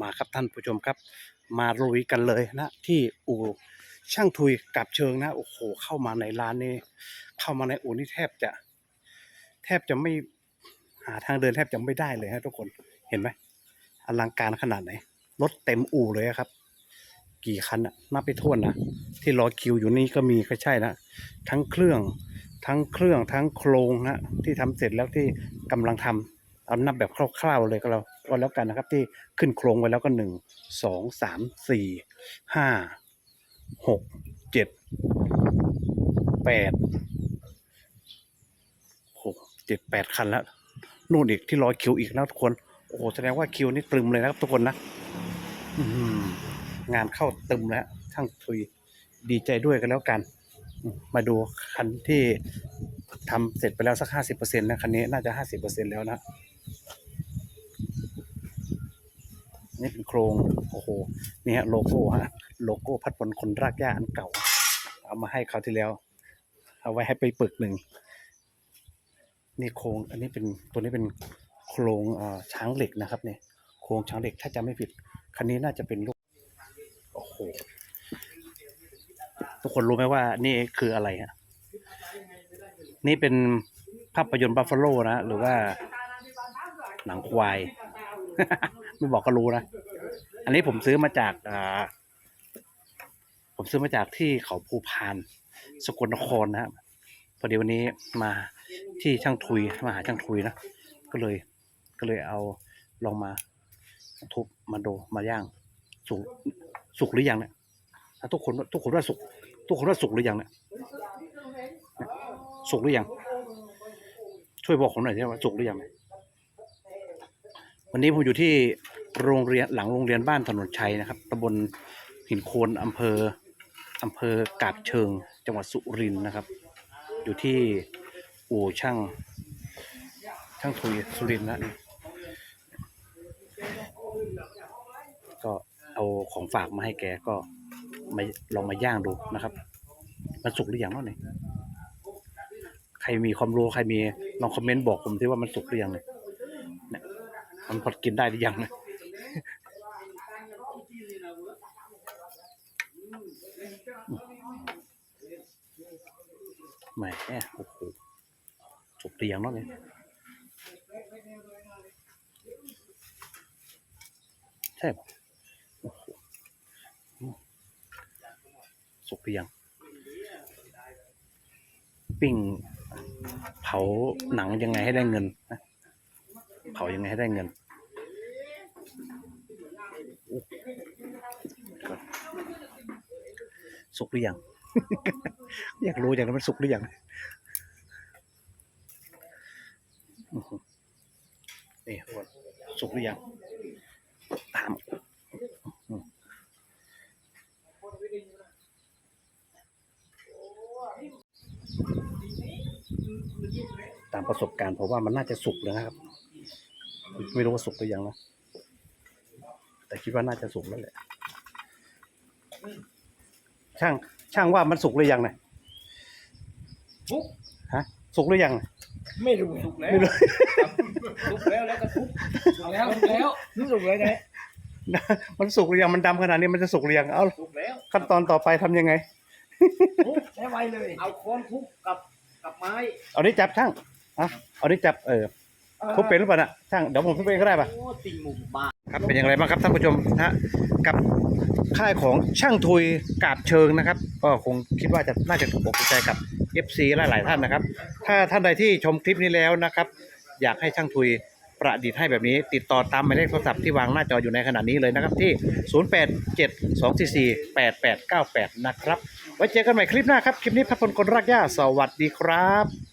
มาครับท่านผู้ชมครับ มาลุยกันเลยนะ ที่อู่ช่างทุยกับเชิงนะโอ้โหเข้ามาในร้านนี้เข้ามาในอู่นี่แทบจะ แทบจะไม่หาทางเดินแทบจะไม่ได้เลยฮะทุกคนเห็นไหมอลังการขนาดไหนรถเต็มอู่เลยครับ กี่คันอะนับไปทั่วนนะที่รอคิวอยู่นี่ก็มีก็ใช่นะทั้งเครื่องทั้งเครื่องทั้งโครงนะที่ทำเสร็จแล้วที่กำลังทำ เอานับแบบคร่าวๆเลยก็แล้วก็แล้วกันนะครับ ที่ขึ้นโครงไว้แล้วก็หนึ่งสองสามสี่ห้าหกเจ็ดแปดหกเจ็ดแปดคันแล้วนู่นอีกที่รอคิวอีกนะทุกคน โอ้โหแสดงว่าคิวนี่ตรึมเลยนะครับทุกคนนะงานเข้าตึมแล้วช่างทุยดีใจด้วยกันแล้วกัน มาดูคันที่ทำเสร็จไปแล้วสักห้าสิบเปอร์เซ็นต์นะคันนี้น่าจะห้าสิบเปอร์เซ็นต์แล้วนะ นี่เป็นโครงโอ้โหนี่ฮะโลโก้ฮะโลโก้พัดพลคนรากหญ้าอันเก่า เอามาให้เขาที่แล้ว เอาไว้ให้ไปปึกหนึ่งนี่โครงอันนี้เป็นตัวนี้เป็นโครงอ่อช้างเหล็กนะครับเนี่ยโครงช้างเหล็กถ้าจำไม่ผิดคันนี้น่าจะเป็นลูกโอ้โหทุกคนรู้ไหมว่านี่คืออะไรฮะนี่เป็นภาพยนตร์บัฟฟาโลนะหรือว่าหนังควาย ไม่บอกก็รู้นะ อันนี้ผมซื้อมาจากอ่าผมซื้อมาจากที่เขาภูพาน สกลนครนะครับพอดีวันนี้มาที่ช่างทุยมาหาช่างทุยนะก็เลยก็เลยเอาลองมาทุบมาโดมาย่างสุกสุกหรือยังเนี่ยทุกคนทุกคนว่าสุกทุกคนว่าสุกหรือยังเนี่ยสุกหรือยังช่วยบอกผมหน่อยสิว่าสุกหรือยังเนี่ยวันนี้ผมอยู่ที่ โรงเรียนหลังโรงเรียนบ้านถนนชัยนะครับตำบลหินโคนอำเภออำเภอกาบเชิง จังหวัดสุรินทร์นะครับ อยู่ที่อู่ช่างช่างทุยสุรินทร์นะนี่ก็เอาของฝากมาให้แกก็มาลองมาย่างดูนะครับมันสุกหรือยังเนาะเนี่ยใครมีความรู้ใครมีลองคอมเมนต์บอกผมที่ว่ามันสุกหรือยังเนี่ยเนี่ยมันพอกินได้หรือยังเนี่ย แหมโอ้โหสุกหรือยังเนาะเนี่ยใช่ปะโอ้โหมสุกหรือยังปิ้งเผาหนังยังไงให้ได้เงินนะเผายังไงให้ได้เงินอุ๊ยก่อน สุกหรือยัง อยากรู้อย่างนั้นมันสุกหรือยังอื้อหือนี่ทุกคนสุกหรือยัง ตามอื้อตามประสบการณ์ผมว่ามันน่าจะสุกแล้วนะครับ ไม่รู้ว่าสุกหรือยังนะแต่คิดว่าน่าจะสุกแล้วแหละ ช่างช่างว่ามันสุกหรือยังเนี่ยทุกฮะสุกหรือยังเนี่ย ไม่รู้ถูกแล้วไม่รู้ ทุกแล้วแล้วก็ทุกถูกแล้วถูกแล้วนี่ถูกแล้วไงมันสุกหรือยังมันดำขนาดนี้มันจะสุกหรือยังเอาถูกแล้วขั้นตอนต่อไปทำยังไง ทุกได้ไวเลยเอาค้อนทุบกับกับไม้เอานี้จับช่างอะเอานี้จับเออทุบเป็นหรือเปล่าน่ะช่างเดี๋ยวผมทุบเองก็ได้ป่ะโอ้ติ่งหมู่บ้าน ครับเป็นอย่างไรบ้างครับท่านผู้ชมนะฮะกับค่ายของช่างทุยกาบเชิงนะครับ ก็คงคิดว่าจะน่าจะถูกอกถูกใจกับ FC หลายๆท่านนะครับ ถ้าท่านใดที่ชมคลิปนี้แล้วนะครับ อยากให้ช่างทุยประดิษฐ์ให้แบบนี้ ติดต่อตามหมายเลขโทรศัพท์ที่วางหน้าจออยู่ในขณะนี้เลยนะครับที่ 0872448898 นะครับ ไว้เจอกันใหม่คลิปหน้าครับ คลิปนี้พัดพลคนรักย่าสวัสดีครับ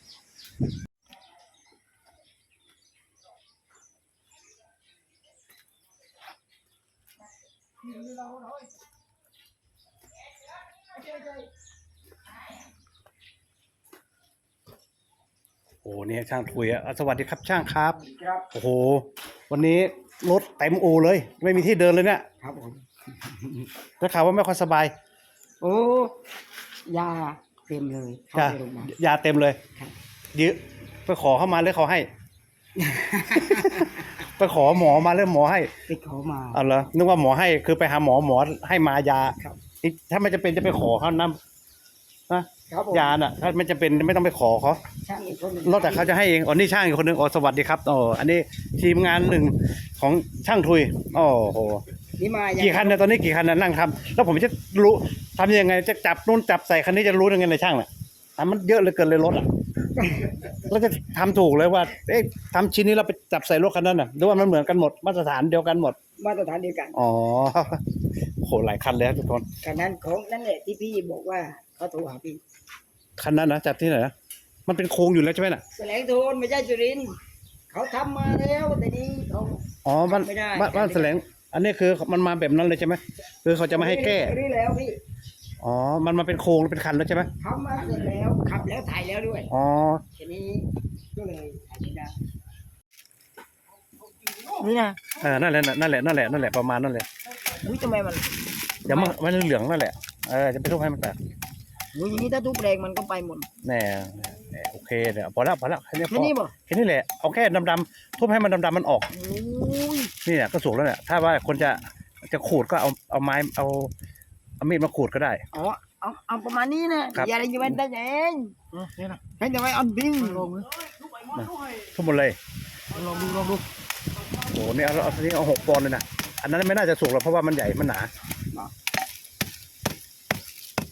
โอ้โหเนี่ยช่างทุยอะอะสวัสดีครับช่างครับ ครับโอ้โห วันนี้รถเต็มอู่เลย ไม่มีที่เดินเลยเนี่ยครับผมได้ข่าวว่าไม่ค่อยสบาย โอ้ยาเต็มเลยเข้าจ้ะไปโรงพยาบาลยาเต็มเลยครับยื้อไปขอเข้ามาหรือเขาให้ ไปขอหมอมาแล้วหมอให้ไปขอมาเอาเหรอนึกว่าหมอให้คือไปหาหมอหมอให้มายาครับนี่ถ้าไม่จะเป็นจะไปขอเขาน้ำนะครับผมยาน่ะ ถ้าไม่จะเป็นไม่ต้องไปขอเขาช่างอีกคนหนึ่งนอกจากเขาจะให้เองอ๋อนี่ช่างอีกคนหนึ่งอ๋อสวัสดีครับอ๋ออันนี้ทีมงานหนึ่งของช่างทุยโอ้โห นี่มายังกี่คันเนี่ยตอนนี้กี่คันนะนั่งทำแล้วผมจะรู้ทำยังไงจะจับนู่นจับใส่คันนี้จะรู้ยังไงในช่างน่ะทำมันเยอะเหลือเกินเลยรถอะ แล้วจะทำถูกเลยว่า เอ๊ะทำชิ้นนี้เราไปจับใส่รถคันนั้นน่ะหรือว่ามันเหมือนกันหมดมาตรฐานเดียวกันหมด มาตรฐานเดียวกันอ๋อโหหลายคันเลยครับทุกคนคันนั้นของนั่นแหละที่พี่บอกว่าเขาโทรหาพี่คันนั้นนะจับที่ไหนนะมันเป็นโค้งอยู่แล้วใช่ไหมน่ะแสลงโทนไม่ใช่จุรินทร์เขาทำมาแล้วแต่นี้เขา อ๋อมันไม่ได้ บ้านบ้านแสลง อันนี้คือมันมาแบบนั้นเลยใช่ไหมคือเขาจะไม่ให้แก้รื้อแล้วพี่ อ๋อ มันมาเป็นโค้งแล้วเป็นคันแล้วใช่ไหมทำมาเสร็จแล้วขับแล้วถ่ายแล้วด้วยอ๋อ ทีนี้ก็เลยถ่ายไม่ได้นี่นะเออ นั่นแหละ นั่นแหละ นั่นแหละ นั่นแหละ ประมาณนั่นแหละอุ้ยทำไมมันเดี๋ยวมันมันเหลืองนั่นแหละ เออ จะไปทุบให้มันแตกอุ้ยอย่างนี้ถ้าทุบแรงมันก็ไปหมดแน่แน่โอเคเดี๋ยวพอแล้วพอแล้วแค่นี้พแค่อนี้บ่แค่นี้แหละ เอาแค่ดำๆทุบให้มันดำๆมันออกโอ้ยนี่แหละก็สุกแล้วเนี่ยถ้าว่าคนจะจะขูดก็เอาเอาไม้เอา เอามีดมาขูดก็ได้ อ๋อเอาเอาประมาณนี้นะครับ อย่าอะไรอยู่มันได้เองนี่นะให้แต่ไว้ออนบิ้งทุบหมดเลยลองดูลองดูโอ้โหนี่เอาเอาอันนี้เอาหกปอนด์เลยนะอันนั้นไม่น่าจะสุกหรอกเพราะว่ามันใหญ่มันหนา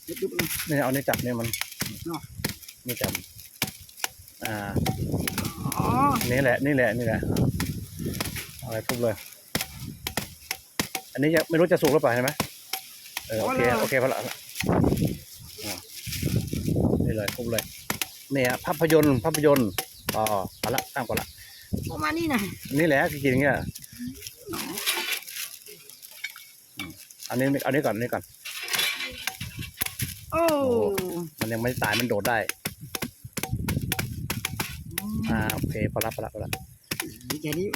ดูดูนี่เอานี่จับนี่มันเนาะ นี่จับอ่า อ๋อนี่แหละ นี่แหละ นี่แหละเอาไปทุบเลย อันนี้ยังไม่รู้จะสุกหรือเปล่าใช่ไหม เออโอเคโอเคพอละอ่านี่เลยทุบเลยเนี่ยภาพยนตร์ภาพยนตร์อ๋อพอละตั้งพอละประมาณนี้นะนี่แหละคือกินอย่างเงี้ยอืมอันนี้อันนี้ก่อนอันนี้ก่อนโอ้มันยังไม่ตายมันโดดได้อ่าโอเคพอละพอละพอละแค่นี้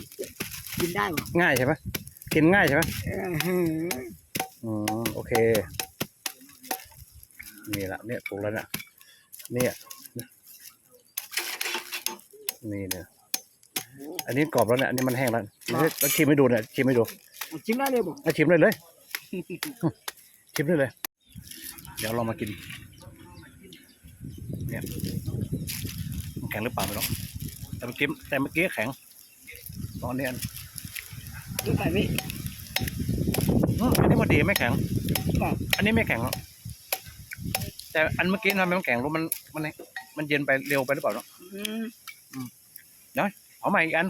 กินได้ป่ะง่ายใช่ไหมกินง่ายใช่ไหมเออหืออืมโอเค นี่แหละเนี่ยถูกแล้วเนี่ยเนี่ยนี่เนี่ยอันนี้กรอบแล้วเนี่ยอันนี้มันแห้งแล้วแล้วชิมให้ดูเนี่ยชิมให้ดูชิมได้เลยบ่เอาชิมเลยเลยชิมได้เลย เดี๋ยวเรามากิน เนี่ยมันแข็งหรือเปล่าไม่รู้แต่เมื่อกี้แต่เมื่อกี้แข็งตอนนี้อันดูไปพี่ อืมอันนี้พอดีไม่แข็งครับอันนี้ไม่แข็งหรอกแต่อันเมื่อกี้ทำไมมันแข็งรู้มันมันมันเย็นไปเร็วไปหรือเปล่าเนาะอืมเอาใหม่อีกอัน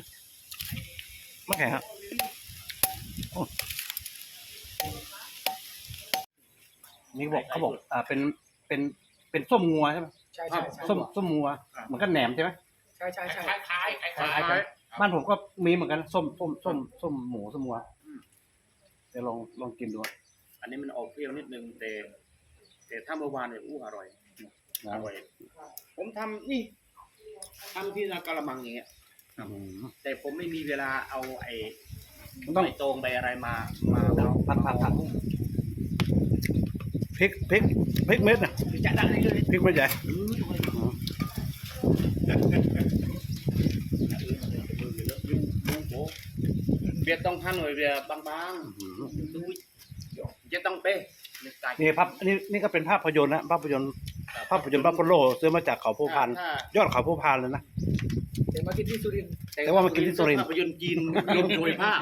ไม่แข็งครับโอ้นี่เขาบอกเขาบอกอ่าเป็นเป็นเป็นส้มงัวใช่ไหมใช่ใช่ใช่ส้มส้มงัวเหมือนกันแหนมใช่ไหมใช่ใช่ใช่คล้ายคล้ายคล้ายคล้ายๆกันบ้านผมก็มีเหมือนกันส้มส้มส้มส้มหมูส้มงัว เดี๋ยวลองลองกินดูอันนี้มันออกเปรี้ยวนิดนึงแต่แต่ถ้าเมื่อวานเนี่ยอู้อร่อยนะอร่อย ผมทำนี่ทำที่นากระมังอย่างเงี้ยอืมแต่ผมไม่มีเวลาเอาไอ้มันต้องใบตองใบอะไรมามาเอาผัดผัดผัดพริกพริกพริกเม็ดนะจะได้เลยพริกเม็ดใหญ่ เบียร์ต้องพันหน่อยเบียร์บางๆดูจะต้องเป๊ะนี่ภาพนี่นี่ก็เป็นภาพยนตร์นะภาพยนตร์ภาพยนตร์บัฟฟาโลซื้อมาจากเขาผู้พันถ้ายอดเขาผู้พันเลยนะแต่มากินที่สุรินทร์แต่ว่ามากินที่สุรินทร์ภาพยนตร์จีนลงโดยภาพ